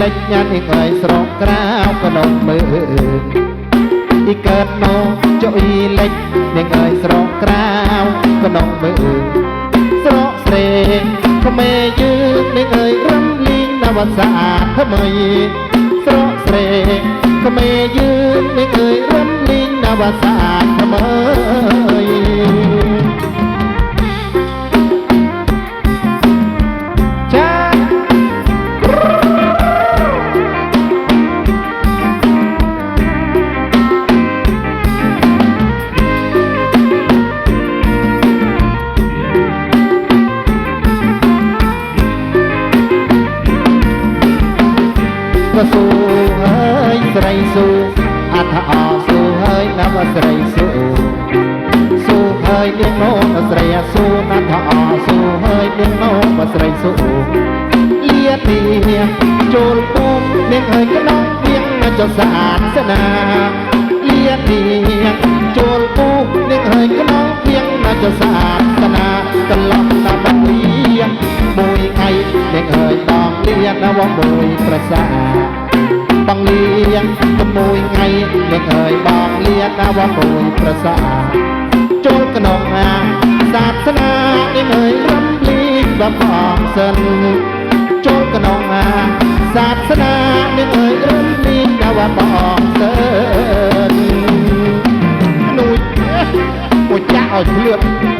លិចញ៉ាំអីអើយស្រកក្រៅក៏នំមើលអ៊ីកើតណូចុយលិចនាងអើយស្រកក្រៅក៏នំមើលស្រកស្រេងក្មេយើងនាងអើយរំលីងនវសាថ្មីស្រកស្រេងក្មេយើងនាងអើយរំលីងនវសាថ្មី ស្រីស៊ូលៀទីចូលពុំនាងហើយក្នងទៀងចុះស្អាតស្នាលៀទីចូលពុំនាងហើយក្នងទៀងចុះស្អាតស្នាកន្លងណាបង្លៀងមួយថ្ងៃនាងហើយបងលៀងណាវងមួយប្រសាបងលៀងមួយថ្ងៃនាងហើយបងលៀងណាវងមួយប្រសាចូលក្នុងអាសាសនានាងហើយរំ លីងបំផងសិនចូលក្នុងអាសាសនានឹងអើយរំលីងដល់វត្តបងសើននួយមួយចាក់ឲ្យភ្លឿប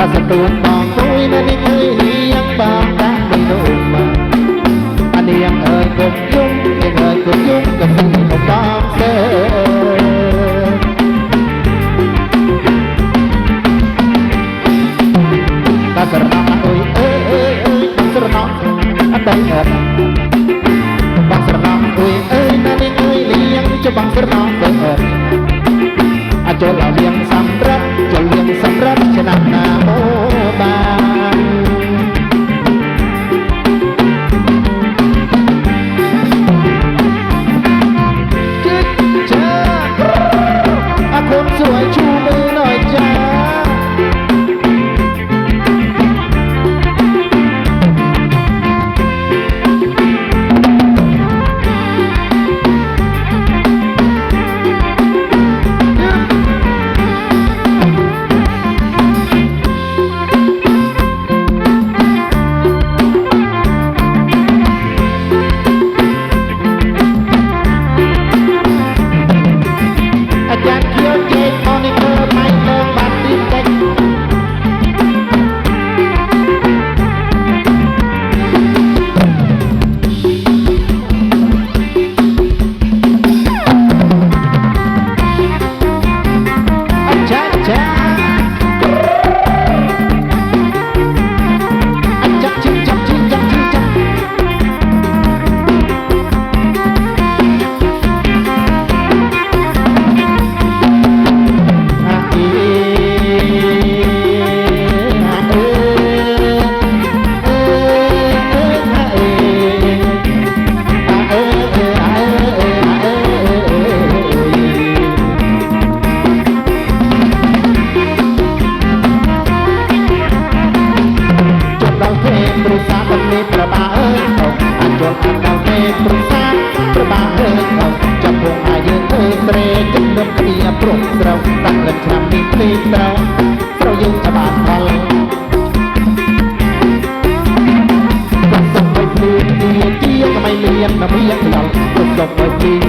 I got the kasatumbang គ្រប់ស្រុកតាំងលិតឆ្នាំនេះទីត្រូវស្រុកយើងច្បាស់ផលគ្រប់ស្រុកបីព្រៀងជាជាកុំឲ្យលៀនដល់មានខ្យល់គ្រប់ស្រុកបីព្រៀង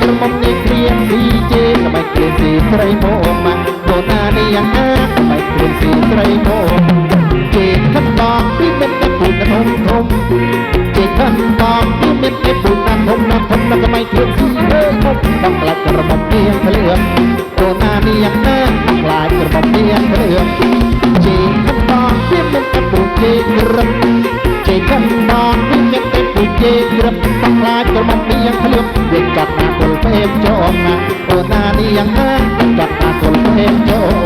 ក្រមុំនេះព្រៀងស៊ីជេក្បាច់ព្រៀងស៊ីស្រីមកម៉ាក់ដូនណានេះយ៉ាងណាក្បាច់ព្រៀងស៊ីស្រីមកជេខំតងពីមិនតែពូនធំធំជេខំតងពីមិនតែពូនធំណាធំណាក្បាច់ព្រៀងស៊ីលើមកដល់ក្លាច់ក្រមុំនេះភ្លឿងដូនណានេះយ៉ាងណាក្លាច់ក្រមុំនេះភ្លឿងជេខំតងពីមិនតែពូនជេរឹម ลือมสังลายกระมังนี้ยังเคลื่อมเด็กกับนาคนเพลงโจมนะโอนานี่ยังนะกับนาคนเพลงโจม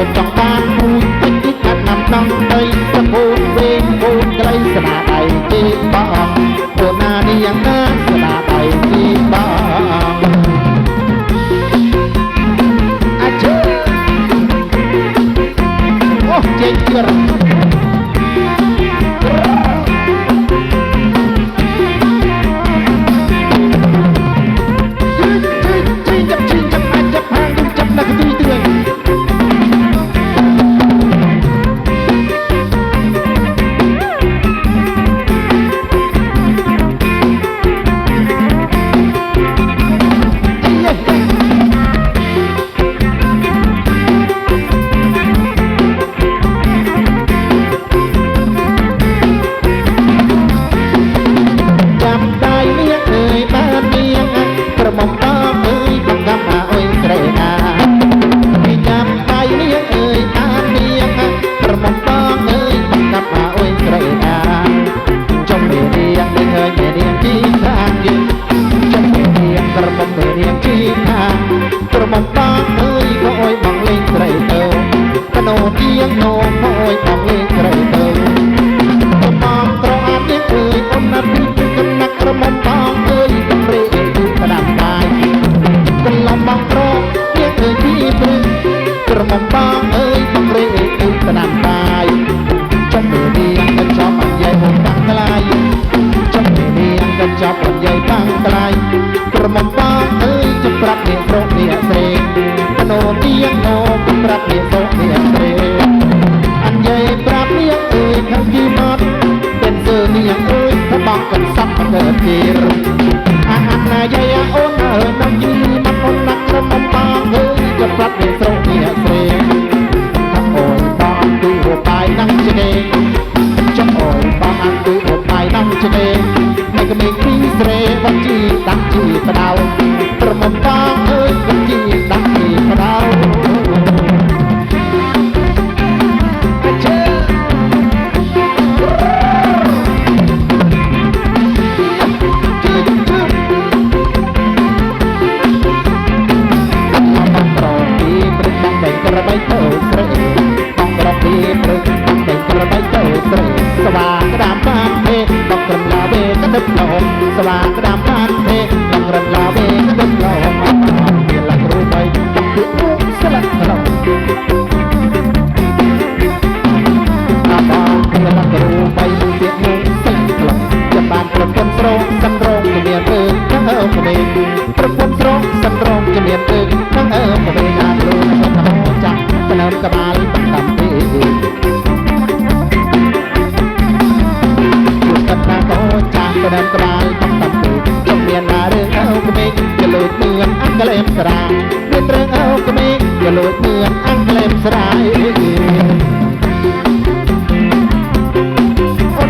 តែចង់បានពូជពេជ្រកាត់ណាំដងដីប្រពូនវេងពូនក្រីស្នាដៃជីបងពូណានេះយ៉ាងណាស្នាដៃជីបងអាចាចេញជឿ จากลำใหญ่ทางไกล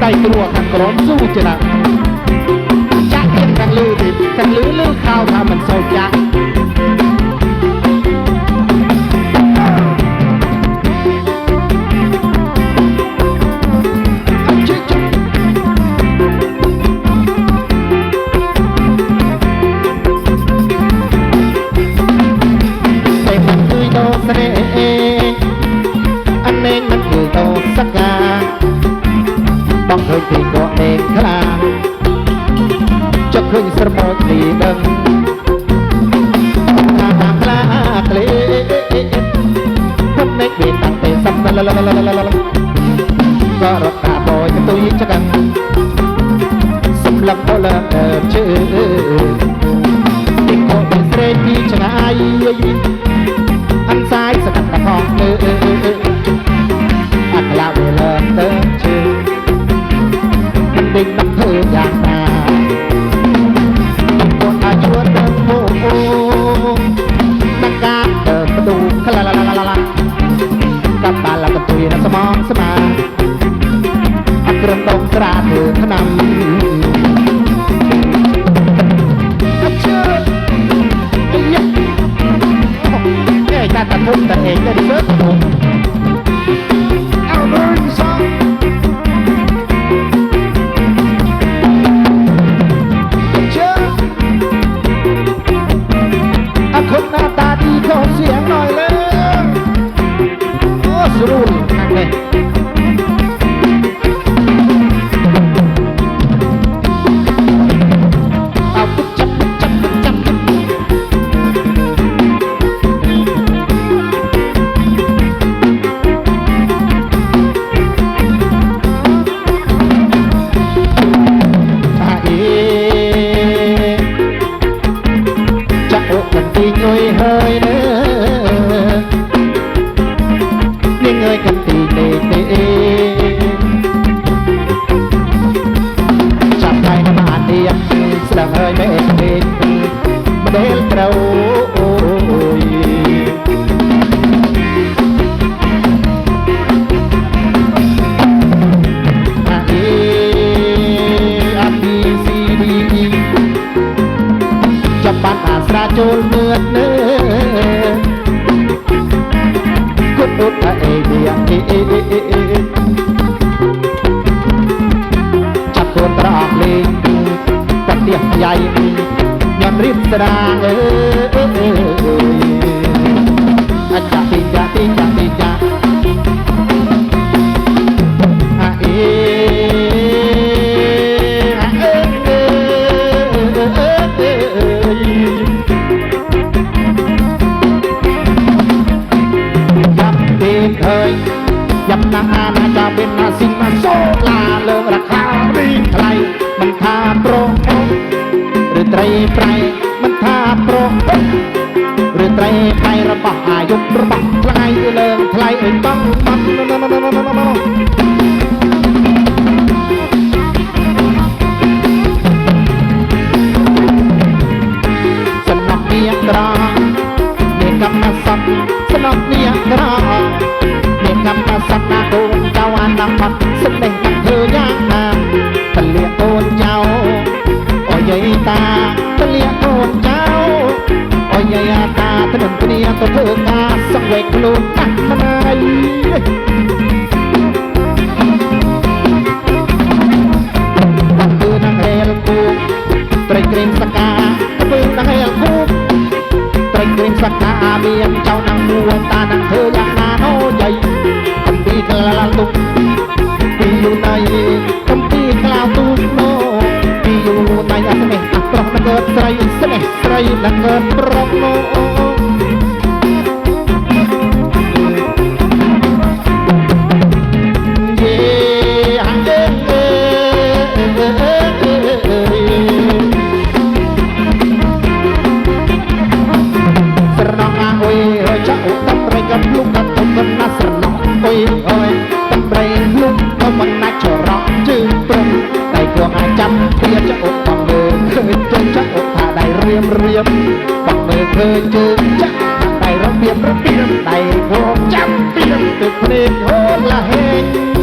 ได้กลัวกันกรอนสู้จะดังจะเย็นกันลือดิกันลือลือข้าวทำมันโซจัะ បងឃើញពីក៏ដេកខ្លាំង big កកន្ស្រាងអើអាចចាទីចាទីចាទីចាអាអេអាអេអេអេយ៉ាប់ទេឃើញយ៉ាប់ណាស់អាណាចាបិនណាស៊ីមកសូឡាលើរាខារីថ្លៃមិនថាប្រុសអុកឬត្រីប្រៃ មានកម្មសត្វសំណក់នេះត្រង់មានកម្មសត្វណាកូនចៅអានំបាត់សំដេញកាត់ធ្វើយ៉ាងណាតលៀកកូនចៅអូយយាយតាតលៀកកូនចៅអូយយាយតាទៅនឹងគ្នាទៅធ្វើការសង្វេគខ្លួនកាត់ណៃបាន ត្រេកក្រែងសក្តាមានចៅណាំមួយតានឹងធ្វើយ៉ាងណាណូយាយកំពីក្លាលទុកពី រៀបរៀបបងមើលឃើញជើងចាក់តែរបៀបរបៀបតែរួមចាំពីទឹកភ្នែកហូរលាហេង